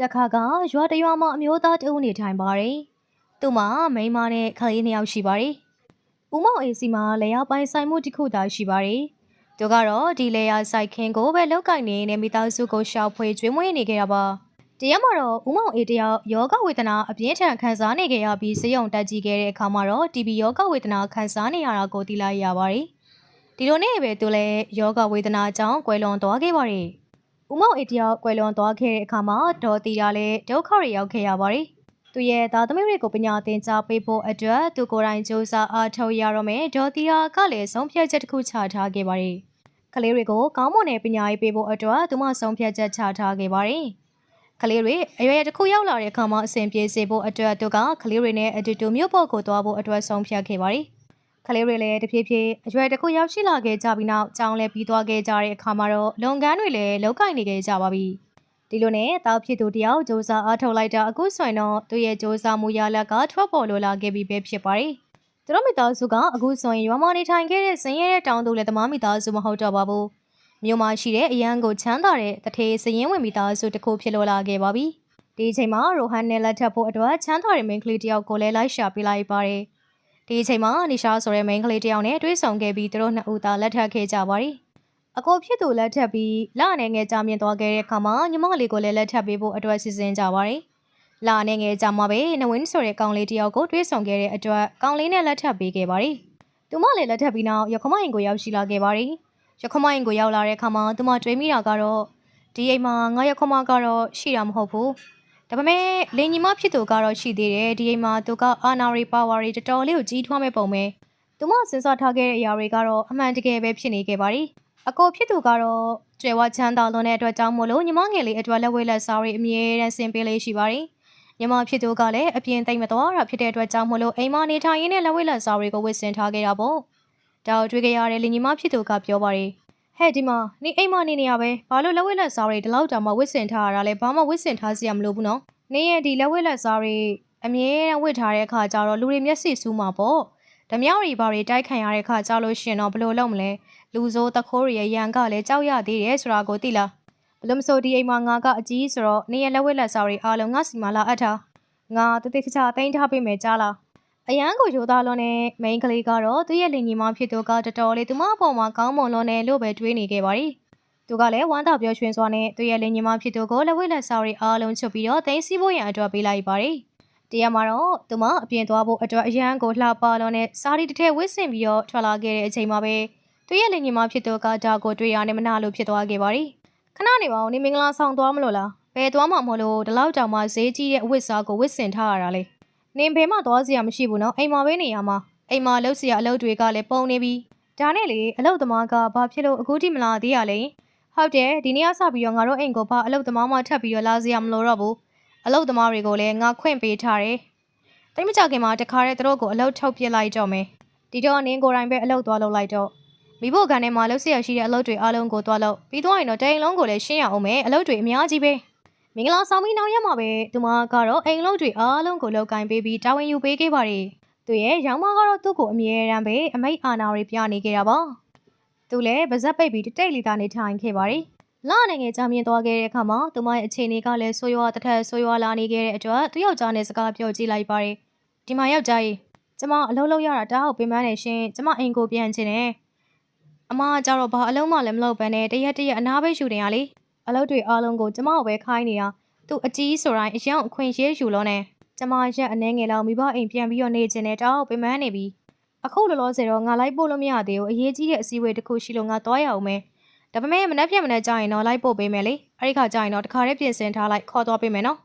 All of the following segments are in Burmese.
တခါကရွာတစ်ရွာမှာအမျိုးသားတဦးနေထိုင်ပါတယ်။သူ့မှာမိန်းမနဲ့ခလေးနှစ်ယောက်ရှိပါတယ်။ဦးမောင်အေးစီမှာလေယာပိုင်ဆိုင်မှုတစ်ခုသာရှိပါတယ်။သူကတော့ဒီလေယာဆိုင်ခင်းကိုပဲလောက်ကင်နေတဲ့မိသားစုကိုရှောက်ဖွေကျွေးမွေးနေကြတာပါ။တရားမှာတော့ဦးမောင်အေးတယောက်ယောဂဝေဒနာအပြင်းထန်ခံစားနေကြရပြီးစေယုံတက်ကြည့်ခဲ့တဲ့အခါမှာတော့ TB ယောဂဝေဒနာခံစားနေရတာကိုသိလိုက်ရပါတယ်။ဒီလိုနဲ့ပဲသူလည်းယောဂဝေဒနာကြောင့်ကွယ်လွန်သွားခဲ့ပါတယ်။ ဦးမောင်အေးတယောက်ကွယ်လွန်သွားခဲ့တဲ့အခါမှာဒေါ်တီတာလည်းဒုက္ခတွေရောက်ခဲ့ရပါတယ်။သူရဲ့သားသမီးတွေကိုပညာသင်ကြားပေးဖို့အတွက်သူကိုယ်တိုင်စူးစမ်းအားထုတ်ရတော့မယ်ဒေါ်တီတာကလည်းဆုံးဖြတ်ချက်တစ်ခုချထားခဲ့ပါတယ်။ကလေးတွေကိုကောင်းမွန်တဲ့ပညာရေးပေးဖို့အတွက်သူမဆုံးဖြတ်ချက်ချထားခဲ့ပါတယ်။ကလေးတွေအရွယ်တစ်ခုရောက်လာတဲ့အခါမှာအဆင်ပြေစေဖို့အတွက်သူကကလေးတွေနဲ့အတူတူမြို့ပေါ်ကိုသွားဖို့အတွက်ဆုံးဖြတ်ခဲ့ပါတယ်။က လေးတွေလည်းတဖြည်းဖြည်းအရွယ်တစ်ခုရောက်ရှိလာခဲ့ကြပြီးနောက်ကြောင်းလည်းပြီးသွားခဲ့ကြတဲ့အခါမှာတော့လုပ်ငန်းတွေလည်းလောက်ကင်နေခဲ့ကြပါပြီဒီလိုနဲ့တာဖြစ်သူတယောက်စ조사အားထုတ်လိုက်တာအခုဆိုရင်တော့သူရဲ့စ조사မှုရလက်ကထွက်ပေါ်လိုလာခဲ့ပြီပဲဖြစ်ပါတယ်သူတို့မိသားစုကအခုဆိုရင်ရွာမနေထိုင်ခဲ့တဲ့စင်ရဲတဲ့တောင်သူလည်းတမမိသားစုမဟုတ်တော့ပါဘူးမြို့မှာရှိတဲ့အရန်ကိုချမ်းသာတဲ့တထေးစရင်ဝင်မိသားစုတစ်ခုဖြစ်လိုလာခဲ့ပါပြီဒီအချိန်မှာရိုဟန်နဲ့လက်ထပ်ဖို့အတွက်ချမ်းသာတဲ့မိန်းကလေးတယောက်ကိုလည်းလိုက်ရှာပေးလိုက်ပါတယ် ဒီအချိန်မှာနိရှာဆိုတဲ့မိန်းကလေးတစ်ယောက်နဲ့တွေ့ဆုံခဲ့ပြီးသူတို့နှစ်ဦးသာလက်ထပ်ခဲ့ကြပါရီအကိုဖြစ်သူလက်ထပ်ပြီးလအနေငယ်ကြာမြင့်သွားခဲ့တဲ့အခါမှာညီမလေးကိုလည်းလက်ထပ်ပေးဖို့အတွက်စီစဉ်ကြပါရီလအနေငယ်ကြာမှာပဲနဝင်းဆိုတဲ့ကောင်လေးတစ်ယောက်ကိုတွေ့ဆုံခဲ့တဲ့အတွက်ကောင်လေးနဲ့လက်ထပ်ပေးခဲ့ပါရီသူမလည်းလက်ထပ်ပြီးနောက်ရခမရင်ကိုရောက်ရှိလာခဲ့ပါရီရခမရင်ကိုရောက်လာတဲ့အခါမှာသူမတွေးမိတာကတော့ဒီအိမ်မှာငါရခမကတော့ရှိတာမဟုတ်ဘူး ဒါပေမဲ့လင်ညီမဖြစ်သူကတော့ရှိသေးတယ်ဒီအိမ်မှာသူကအာနာရီပါဝါရီတော်တော်လေးကိုကြီးထွားမဲ့ပုံပဲသူမစဉ်းစားထားခဲ့တဲ့အရာတွေကတော့အမှန်တကယ်ပဲဖြစ်နေခဲ့ပါသည်အကိုဖြစ်သူကတော့ကျွဲဝချမ်းသာလွန်တဲ့အတွက်ကြောင့်မို့လို့ညီမငယ်လေးအတွက်လက်ဝဲလက်စားတွေအမြဲတမ်းဆင်ပေးလေးရှိပါသည်ညီမဖြစ်သူကလည်းအပြင်သိမ့်မသွားတာဖြစ်တဲ့အတွက်ကြောင့်မို့လို့အိမ်မနေထိုင်ရင်းနဲ့လက်ဝဲလက်စားတွေကိုဝစ်ဆင်ထားခဲ့တာပေါ့ဒါကိုတွေ့ကြရတဲ့လင်ညီမဖြစ်သူကပြောပါရီ ဟဲ့ဒီမှာနေအိမ်မနေနေရပဲဘာလို့လက်ဝဲလက်စားတွေဒီလောက်တောင်မှဝစ်ဆင်ထားရတာလဲဘာမှဝစ်ဆင်ထားစရာမလိုဘူးနော်နေရဲ့ဒီလက်ဝဲလက်စားတွေအမြဲတမ်းဝစ်ထားတဲ့အခါကျတော့လူတွေမျက်စိစူးမှာပေါ့ဓမြောက်တွေဘာတွေတိုက်ခံရတဲ့အခါကျလို့ရှရင်တော့ဘယ်လိုလုပ်မလဲလူဆိုးတခိုးတွေရဲ့ရန်ကလည်းကြောက်ရသေးတယ်ဆိုတာကိုသိလားဘယ်လို့မဆိုဒီအိမ်မှာငါကအကြီးဆိုတော့နေရဲ့လက်ဝဲလက်စားတွေအားလုံးငါစီမလာအပ်ထားငါတတိခချာတိန်းထားပေးမယ်ကြားလား အရန်ကိုရိုသားလွန်တဲ့မိန်းကလေးကတော့သူ့ရဲ့လင်ညီမဖြစ်သူကတော်တော်လေးသူမအပေါ်မှာကောင်းမွန်လွန်တယ်လို့ပဲတွေးနေခဲ့ပါ ರಿ သူကလည်းဝမ်းသာပျော်ရွှင်စွာနဲ့သူ့ရဲ့လင်ညီမဖြစ်သူကိုလက်ဝဲလက်စားတွေအားလုံးချုပ်ပြီးတော့တင်းစီဖို့ရန်အတွက်ပေးလိုက်ပါတယ်။တရားမှာတော့သူမအပြင်သွားဖို့အတွက်အရန်ကိုလှပလောနဲ့စာရီတစ်ထည့်ဝစ်ဆင်ပြီးတော့ထွက်လာခဲ့တဲ့အချိန်မှာပဲသူ့ရဲ့လင်ညီမဖြစ်သူကဒါကိုတွေ့ရနေမနာလို့ဖြစ်သွားခဲ့ပါရီ။ခဏနေပါဦးနေမင်္ဂလာဆောင်သွားမလို့လား။ဘယ်သွားမှမလို့ဒီလောက်တောင်မှဈေးကြီးတဲ့အဝတ်စားကိုဝစ်ဆင်ထားရတာလေ။ နင်ဘဲမှသွားစရာမရှိဘူးနော်အိမ်မှာပဲနေရမှာအိမ်မှာလှုပ်စရာအလုပ်တွေကလည်းပုံနေပြီဒါနဲ့လေအလုပ်သမားကဘာဖြစ်လို့အခုထိမလာသေးရလဲဟုတ်တယ်ဒီနေ့ကစပြီးတော့ငါတို့အိမ်ကိုဘာအလုပ်သမားမှထပ်ပြီးတော့လာစရာမလိုတော့ဘူးအလုပ်သမားတွေကိုလည်းငါခွင့်ပေးထားတယ်တိတ်မကြခင်မှာတခါတည်းတို့ကိုအလုပ်ထုတ်ပြလိုက်တော့မယ်ဒီတော့နင်းကိုယ်တိုင်ပဲအလုပ်သွားလုပ်လိုက်တော့မိဖို့ကန်ထဲမှာလှုပ်ဆရာရှိတဲ့အလုပ်တွေအားလုံးကိုသွားလုပ်ပြီးတော့ရင်တော့တိုင်လုံးကိုလည်းရှင်းရအောင်မယ်အလုပ်တွေအများကြီးပဲ။ မင်္ဂလာဆောင်ပြီးနောက်ရက်မှာပဲသူမကတော့အိမ်လုပ်တွေအားလုံးကိုလုပ်ကင်ပေးပြီးတာဝန်ယူပေးခဲ့ပါတယ်သူရဲ့ရောင်မကတော့သူ့ကိုအမြဲတမ်းပဲအမိတ်အာဏာတွေပြနေခဲ့တာပါသူလည်းပါဇက်ပိတ်ပြီးတိတ်လီသားနေထိုင်ခဲ့ပါတယ်။လအနေငယ်ကြာမြင့်သွားခဲ့တဲ့အခါမှာသူမရဲ့အခြေအနေကလည်းဆိုးရွားတစ်ထက်ဆိုးရွားလာနေခဲ့တဲ့အတွက်သူယောက်ျားနဲ့စကားပြောကြည့်လိုက်ပါတယ်။ဒီမှာယောက်ျားကြီးကျမအလုပ်လုပ်ရတာတအားကိုပင်ပန်းနေရှင်ကျမအိမ်ကိုပြန်ချင်တယ်။အမကကြတော့ဘာအလုံးမှလည်းမလုပ်ဘဲနဲ့တရက်တရက်အနားပဲရှူနေရလေ။ အလုပ်တွေအားလုံးကိုကျမကိုပဲခိုင်းနေတာ။သူအကြီးဆိုတိုင်းအယောင်အခွင့်ရေးယူလို့နဲ့ကျမရက်အနေငယ်လောက်မိဘအိမ်ပြန်ပြီးတော့နေချင်တယ်တအားကိုပင်ပန်းနေပြီ။အခုလောလောဆယ်တော့ငါလိုက်ပို့လို့မရသေးဘူးအရေးကြီးတဲ့အစည်းအဝေးတစ်ခုရှိလို့ငါသွားရအောင်မယ်ဒါပေမဲ့မနှက်ပြက်မနှက်ကြရင်တော့လိုက်ပို့ပေးမယ်လေအဲ့ဒီခါကျရင်တော့တခါတည်းပြင်ဆင်ထားလိုက်ခေါ်သွားပေးမယ်နော်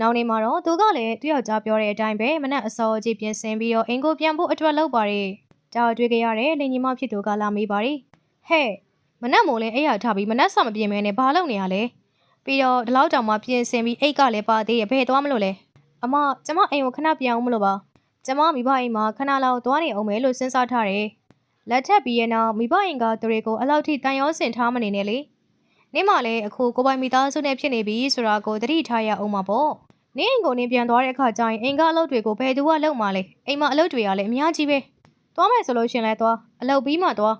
နောက်နေ့မှာတော့သူကလည်းသူ့ယောက်ျားပြောတဲ့အတိုင်းပဲမနှက်အစောကြီးပြင်ဆင်ပြီးတော့အင်ကိုပြန်ဖို့အတွက်လုပ်ပါရယ်ဒါကိုတွေ့ကြရတယ်လင်ညီမဖြစ်သူကလာမေးပါရယ်ဟဲ့ မနှက်မို့လဲအဲ့ရထားပြီးမနှက်ဆမပြင်မဲနဲ့ဘာလုပ်နေရလဲပြီးတော့ဒီလောက်တောင်မှပြင်ဆင်ပြီးအိတ်ကလည်းပါသေးရဲ့ဘယ်သွားမလို့လဲအမကျမအိမ်ကိုခဏပြန်အောင်မလို့ပါကျမမိဘအိမ်မှာခဏလောက်သွားနေအောင်မယ်လို့စဉ်းစားထားတယ်။လက်ထပ်ပြီးရဲ့နောက်မိဘအိမ်ကသူတွေကိုအလောက်ထိတန်ရောစင်ထားမနေနဲ့လေ။နေ့မှလည်းအခုကိုပိုင်မိသားစုနဲ့ဖြစ်နေပြီဆိုတာကိုသတိထားရအောင်ပါပေါ့။နေ့အိမ်ကိုနေပြန်သွားတဲ့အခါကျရင်အိမ်ကအလုပ်တွေကိုဘယ်သူကလုပ်မှလဲ။အိမ်မှာအလုပ်တွေကလည်းအများကြီးပဲ။သွားမယ်ဆိုလို့ရှရင်လဲသွားအလုပ်ပြီးမှသွား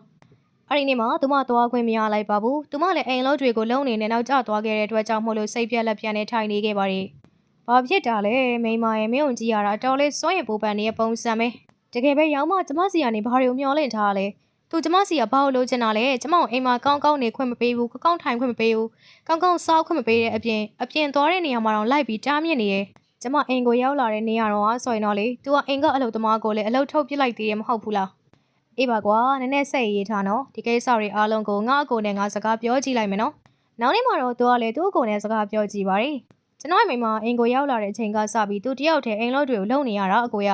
အဲ့ဒီနေ့မှာသူမသွားခွင့်မရလိုက်ပါဘူးသူမလည်းအိမ်လုံးတွေကိုလုံနေနဲ့နောက်ကျသွားခဲ့တဲ့အတွက်ကြောင့်မို့လို့စိတ်ပြက်လက်ပြက်နဲ့ထိုင်နေခဲ့ပါတယ်ဘာဖြစ်တာလဲမိမရဲ့မင်းုံကြည့်ရတာအတော်လေးစွန့်ရင်ပူပန်နေတဲ့ပုံစံပဲတကယ်ပဲရောင်းမကျမစီကနေဘာတွေကိုမျောလင့်ထားလဲသူကျမစီကဘာလို့လိုချင်တာလဲကျမကိုအိမ်မှာကောင်းကောင်းနေခွင့်မပေးဘူးကောင်းကောင်းထိုင်ခွင့်မပေးဘူးကောင်းကောင်းစားခွင့်မပေးတဲ့အပြင်အပြင်သွားတဲ့နေရာမှာတော့လိုက်ပြီးတားမြစ်နေရဲ့ကျမအိမ်ကိုရောက်လာတဲ့နေရာတော့ဆိုရင်တော့လေ तू ကအိမ်ကအလုပ်သမားကိုလည်းအလုပ်ထုတ်ပစ်လိုက်သေးတယ်မဟုတ်ဘူးလား အေးပါကွာနည်းနည်းစိတ်ရေးထားနော်ဒီကိစ္စတွေအားလုံးကိုငါအကိုနဲ့ငါစကားပြောကြည့်လိုက်မယ်နော်နောက်နေ့မှာတော့သူကလည်းသူ့အကိုနဲ့စကားပြောကြည့်ပါရီကျွန်တော်ရဲ့မိမအိမ်ကိုရောက်လာတဲ့အချိန်ကစပြီးသူတယောက်တည်းအိမ်လို့တွေကိုလုံနေရတာအကိုရ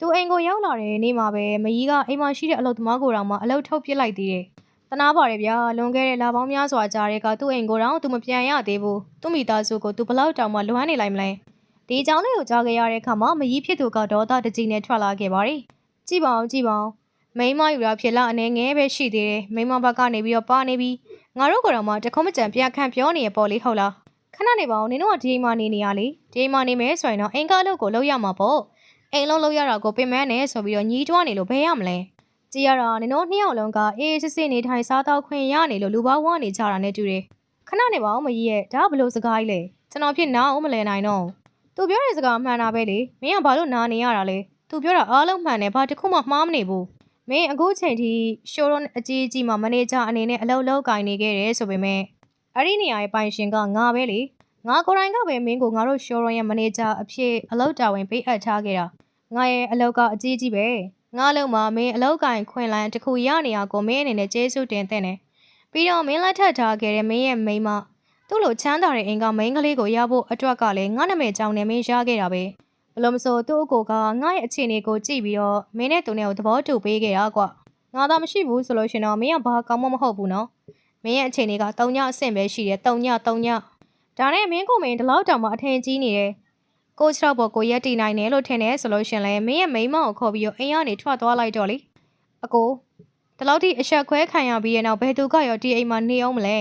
သူအိမ်ကိုရောက်လာတဲ့နေ့မှာပဲမကြီးကအိမ်မှာရှိတဲ့အလုပ်သမားကိုတောင်မှအလုပ်ထုတ်ပစ်လိုက်သေးတယ်တနာပါရဲ့ဗျာလွန်ခဲ့တဲ့လပေါင်းများစွာကြာတဲ့ကသူ့အိမ်ကိုတော့သူမပြန်ရသေးဘူးသူ့မိသားစုကိုသူဘလောက်တောင်မှလွမ်းနေလိုက်မလဲဒီအကြောင်းလေးကိုကြားခဲ့ရတဲ့အခါမှာမကြီးဖြစ်သူကဒေါသတကြီးနဲ့ထွက်လာခဲ့ပါရီကြည့်ပါအောင်ကြည့်ပါအောင် မိန်းမယူတာဖြစ်လားအနေငယ်ပဲရှိသေးတယ်မိန်းမဘက်ကနေပြီးတော့ပါနေပြီးငါတို့ကတော့မှတခုံးမကြံပြခန့်ပြောနေရပေါ့လေဟုတ်လားခဏနေပါဦးနင်တို့ကဒီအိမ်မှာနေနေရလေဒီအိမ်မှာနေမယ်ဆိုရင်တော့အင်ကားလို့ကိုလောက်ရမှာပေါ့အိမ်လုံးလောက်ရတာကိုပင်မနဲ့ဆိုပြီးတော့ညီးတွားနေလို့ဘယ်ရမလဲကြည်ရတာနင်တို့နှစ်ယောက်လုံးကအေးစစ်စစ်နေထိုင်စားတော့ခွင့်ရနေလို့လူပေါင်းဝနေကြတာနဲ့တူတယ်ခဏနေပါဦးမကြီးရဲ့ဒါကဘလို့စကားကြီးလဲကျွန်တော်ဖြစ်နားအောင်မလဲနိုင်တော့သူပြောတဲ့စကားမှန်တာပဲလေမင်းကဘာလို့နားနေရတာလဲသူပြောတာအားလုံးမှန်တယ်ဘာတစ်ခုမှမှားမနေဘူး မင်းအခုချိန်ထိရှိုးရွန်အကြီးကြီးမှာမန်နေဂျာအနေနဲ့အလုပ်လုပ်ကင်နေခဲ့တယ်ဆိုပေမဲ့အဲ့ဒီနေရာရဲ့ပိုင်ရှင်ကငါပဲလေငါကိုယ်တိုင်ကပဲမင်းကိုငါတို့ရှိုးရွန်ရဲ့မန်နေဂျာအဖြစ်အလုပ်တာဝန်ပေးအပ်ထားခဲ့တာငါရဲ့အလုပ်ကအကြီးကြီးပဲငါအလုပ်မှာမင်းအလုပ်ကင်ခွင့်လန်းတစ်ခုရနေရကိုမင်းအနေနဲ့ကျေးဇူးတင်တဲ့နဲ့ပြီးတော့မင်းလက်ထပ်ထားခဲ့တဲ့မင်းရဲ့မိန်းမသူ့လိုချမ်းသာတဲ့အိမ်ကမိန်းကလေးကိုရဖို့အတွက်ကလည်းငါနာမည်ကြောင့်နဲ့မင်းရခဲ့တာပဲဘယ် လို့မဆိုသူ့အကိုကငါ့ရဲ့အခြေအနေကိုကြည့်ပြီးတော့မင်းနဲ့သူနဲ့ကိုသဘောတူပေးခဲ့တာကွာငါသာမရှိဘူးဆိုလို့ရှင်တော့မင်းကဘာကောင်းမမဟုတ်ဘူးနော်မင်းရဲ့အခြေအနေကတုံညအဆင့်ပဲရှိတယ်တုံညတုံညဒါနဲ့မင်းကိုမင်းဒီလောက်တောင်မှအထင်ကြီးနေတယ်ကိုချောက်ပေါ်ကိုရက်တီနိုင်တယ်လို့ထင်တယ်ဆိုလို့ရှင်လဲမင်းရဲ့မိန်းမကိုခေါ်ပြီးတော့အိမ်ကနေထွက်သွားလိုက်တော့လေအကိုဒီလောက်ထိအဆက်ခွဲခံရပြီးရဲ့နောက်ဘယ်သူကရောဒီအိမ်မှာနေအောင်မလဲ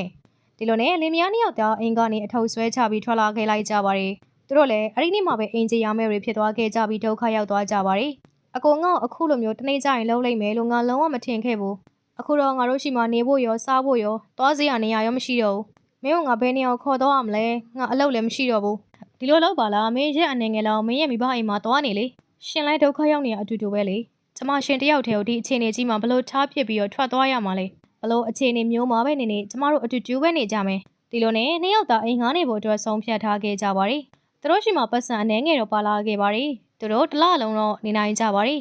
ဒီလိုနဲ့လင်မယားနှစ်ယောက်သားအိမ်ကနေအထုပ်ဆွဲချပြီးထွက်လာခဲ့လိုက်ကြပါရီ သူတို့လည်းအဲ့ဒီနေ့မှာပဲအင်ဂျီယာမဲတွေဖြစ်သွားခဲ့ကြပြီးဒုက္ခရောက်သွားကြပါတယ်။အကိုငေါ့အခုလိုမျိုးတနေ့ကျရင်လုံးလိုက်မယ်လို့ငါလုံးဝမထင်ခဲ့ဘူး။အခုတော့ငါတို့ရှိမှနေဖို့ရောစားဖို့ရောသွားစရာနေရာရောမရှိတော့ဘူး။မင်းကငါဘယ်နေအောင်ခေါ်တော့ရမလဲ။ငါအလုပ်လည်းမရှိတော့ဘူး။ဒီလိုလောက်ပါလားမင်းရဲ့အနေငယ်လောက်မင်းရဲ့မိဘအိမ်မှာသွားနေလေ။ရှင်လည်းဒုက္ခရောက်နေရအတူတူပဲလေ။ကျမရှင်တယောက်တည်းကိုဒီအခြေအနေကြီးမှာဘလို့ထားဖြစ်ပြီးတော့ထွက်သွားရမှာလေ။ဘလို့အခြေအနေမျိုးမှာပဲနေနေကျမတို့အတူတူပဲနေကြမယ်။ဒီလိုနဲ့နှစ်ယောက်သားအိမ်ငါးနေဖို့အတွက်ဆုံးဖြတ်ထားခဲ့ကြပါရီ။ သူတို့ရှိမှပတ်စံအနေငယ်တော့ပါလာခဲ့ပါရီသူတို့တစ်လလုံးတော့နေနိုင်ကြပါရီ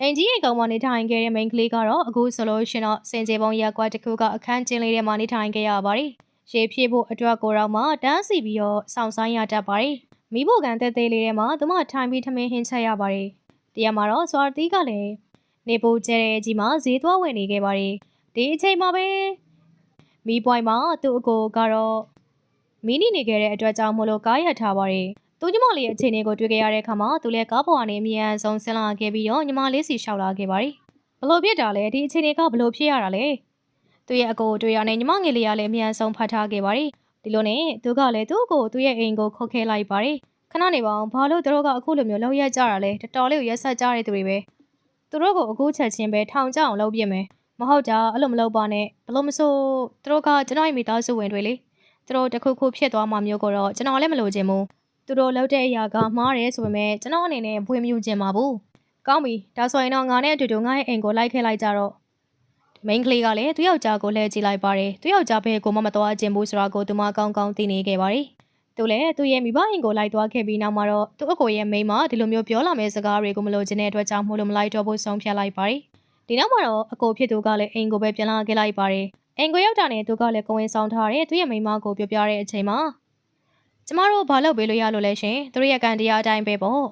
အင်ကြီးရဲ့ကောင်မနေထိုင်ခဲ့တဲ့မိန်းကလေးကတော့အခုဆိုလို့ရှင်တော့စင်ကြေပုံရက်ကွက်တစ်ခုကအခန်းကျင်းလေးထဲမှာနေထိုင်ခဲ့ရပါရီရေဖြည့်ဖို့အတွက်ကိုတော့မှတန်းစီပြီးတော့စောင့်ဆိုင်ရတတ်ပါရီမိဖို့ကန်တဲသေးလေးထဲမှာသူမထိုင်ပြီးထမင်းဟင်းချက်ရပါရီတရားမှာတော့စွာတီးကလည်းနေပိုကျဲတဲ့ကြီးမှာဈေးသွားဝင်နေခဲ့ပါရီဒီအချိန်မှာပဲမိပွိုင်မှာသူ့အကိုကတော့ မီနီနေခဲ့တဲ့အတွက်ကြောင့်မလို့ကားရထားပါရဲ့သူညီမလေးရဲ့အခြေအနေကိုတွေ့ခဲ့ရတဲ့အခါမှာသူလည်းကားပေါ်ကနေအမြန်ဆုံးဆင်းလာခဲ့ပြီးတော့ညီမလေးစီလျှောက်လာခဲ့ပါရီဘလို့ဖြစ်တာလဲဒီအခြေအနေကဘလို့ဖြစ်ရတာလဲသူရဲ့အကိုတွေ့ရတဲ့ညီမငယ်လေးကလည်းအမြန်ဆုံးဖတ်ထားခဲ့ပါရီဒီလိုနဲ့သူကလည်းသူ့ကိုသူ့ရဲ့အိမ်ကိုခုတ်ခဲလိုက်ပါရီခဏနေပါအောင်ဘာလို့သူတို့ကအခုလိုမျိုးလောက်ရက်ကြတာလဲတော်တော်လေးကိုရက်ဆက်ကြတဲ့သူတွေပဲသူတို့ကိုအခုချက်ချင်းပဲထောင်ကြအောင်လုပ်ပြမယ်မဟုတ်တာအဲ့လိုမလုပ်ပါနဲ့ဘလို့မဆိုသူတို့ကကျွန်တော်ရဲ့မိသားစုဝင်တွေလေ သူတို့တစ်ခုခုဖြစ်သွားမှမျိုးကိုတော့ကျွန်တော်လည်းမလိုချင်ဘူးသူတို့လောက်တဲ့အရာကမှားတယ်ဆိုပေမဲ့ကျွန်တော်အနေနဲ့ဘွေမြူချင်ပါဘူးကောင်းပြီဒါဆိုရင်တော့ငါနဲ့အတူတူငါရဲ့အိမ်ကိုလိုက်ခဲ့လိုက်ကြတော့မိန်းကလေးကလည်းသူ့ယောက်ျားကိုလှည့်ကြည့်လိုက်ပါတယ်သူ့ယောက်ျားဘယ်ကိုမှမသွားခြင်းဘူးဆိုတာကိုသူမကောင်းကောင်းသိနေခဲ့ပါတယ်သူလည်းသူ့ရဲ့မိဘအိမ်ကိုလိုက်သွားခဲ့ပြီးနောက်မှာတော့သူ့အကိုရဲ့မိန်းမဒီလိုမျိုးပြောလာမယ့်စကားတွေကိုမလိုချင်တဲ့အတွက်ကြောင့်မို့လို့မလိုက်တော့ဘူးဆုံးဖြတ်လိုက်ပါတယ်ဒီနောက်မှာတော့အကိုဖြစ်သူကလည်းအိမ်ကိုပဲပြန်လာခဲ့လိုက်ပါတယ် အိမ်ကိုရောက်တာနဲ့သူကလည်းကိုဝင်ဆောင်ထားတဲ့သူ့ရဲ့မိန်းမကိုပြောပြတဲ့အချိန်မှာကျမတို့ဘာလုပ်ပေးလို့ရလို့လဲရှင်သူတို့ရဲ့ကန်တရားအတိုင်းပဲပေါ့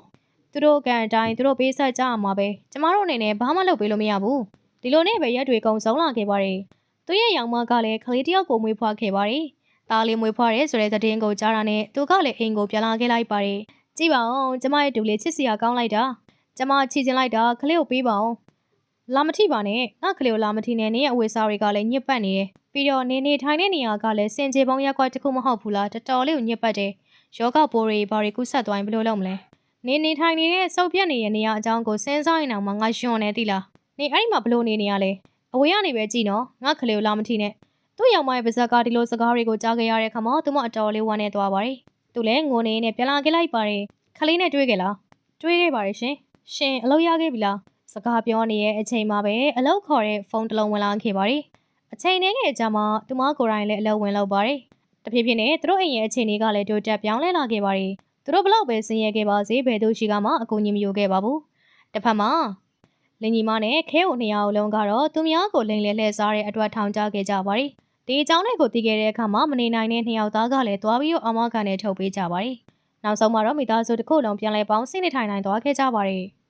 သူတို့ကန်အတိုင်းသူတို့ပေးဆက်ကြအောင်ပါပဲကျမတို့အနေနဲ့ဘာမှလုပ်ပေးလို့မရဘူးဒီလိုနဲ့ပဲရက်တွေကုံဆုံးလာခဲ့ပါတယ်သူရဲ့ယောင်မကလည်းကလေးတယောက်ကိုမွေးဖွားခဲ့ပါတယ်တားလေးမွေးဖွားရဲဆိုတဲ့သတင်းကိုကြားတာနဲ့သူကလည်းအိမ်ကိုပြန်လာခဲ့လိုက်ပါတယ်ကြည့်ပါဦးကျမရဲ့တူလေးချစ်စရာကောင်းလိုက်တာကျမချီချင်လိုက်တာကလေးကိုပေးပါဦး လာမထိပါနဲ့ငါကလေးကိုလာမထိနဲ့နင်းရဲ့အဝေစားတွေကလည်းညစ်ပတ်နေတယ်ပြီးတော့နေနေထိုင်တဲ့နေရာကလည်းစင်ကြေပုံရက်ကွက်တစ်ခုမဟုတ်ဘူးလားတော်တော်လေးကိုညစ်ပတ်တယ်ယောဂပိုးတွေဘာတွေကုဆက်သွားရင်ဘယ်လိုလုပ်မလဲနေနေထိုင်နေတဲ့စုပ်ပြက်နေတဲ့နေရာအကြောင်းကိုစဉ်းစားရင်တော့မှငါယွန်နေသီလားနေအဲ့ဒီမှာဘလို့နေနေရလဲအဝေးကနေပဲကြည့်နော်ငါခလေးကိုလာမထီနဲ့သူ့ယောက်မရဲ့ပါဇက်ကဒီလိုစကားတွေကိုကြားခဲ့ရတဲ့အခါမှာသူမအတော်လေးဝမ်းနေသွားပါတယ်သူလည်းငိုနေနဲ့ပြန်လာခဲ့လိုက်ပါတယ်ခလေးနဲ့တွေ့ခဲ့လားတွေ့ခဲ့ပါတယ်ရှင်ရှင်အလုပ်ရခဲ့ပြီလား စကားပြောနေတဲ့အချိန်မှာပဲအလုပ်ခေါ်တဲ့ဖုန်းတစ်လုံးဝင်လာခဲ့ပါတယ်အချိန်နဲ့ငယ်ကြမှာသူမကိုယ်တိုင်လည်းအလုပ်ဝင်လုပ်ပါတယ်တဖြည်းဖြည်းနဲ့သူတို့အိမ်ရဲ့အခြေအနေကလည်းတိုးတက်ပြောင်းလဲလာခဲ့ပါတယ်သူတို့ဘလောက်ပဲဆင်းရဲခဲ့ပါစေဘယ်သူရှိကမှအကူအညီမယူခဲ့ပါဘူးတစ်ဖက်မှာလင်ကြီးမနဲ့ခဲကိုနှစ်ယောက်လုံးကတော့သူများကိုလိန်လဲလှည့်စားတဲ့အတွက်ထောင်ချခဲ့ကြပါတယ်။ဒီအကြောင်းတွေကိုသိခဲ့တဲ့အခါမှာမနေနိုင်တဲ့နှစ်ယောက်သားကလည်းသွားပြီးတော့အမခံနဲ့ထုတ်ပေးကြပါတယ်။နောက်ဆုံးမှာတော့မိသားစုတစ်ခုလုံးပြန်လဲပေါင်းဆင်းနေထိုင်နိုင်သွားခဲ့ကြပါတယ်။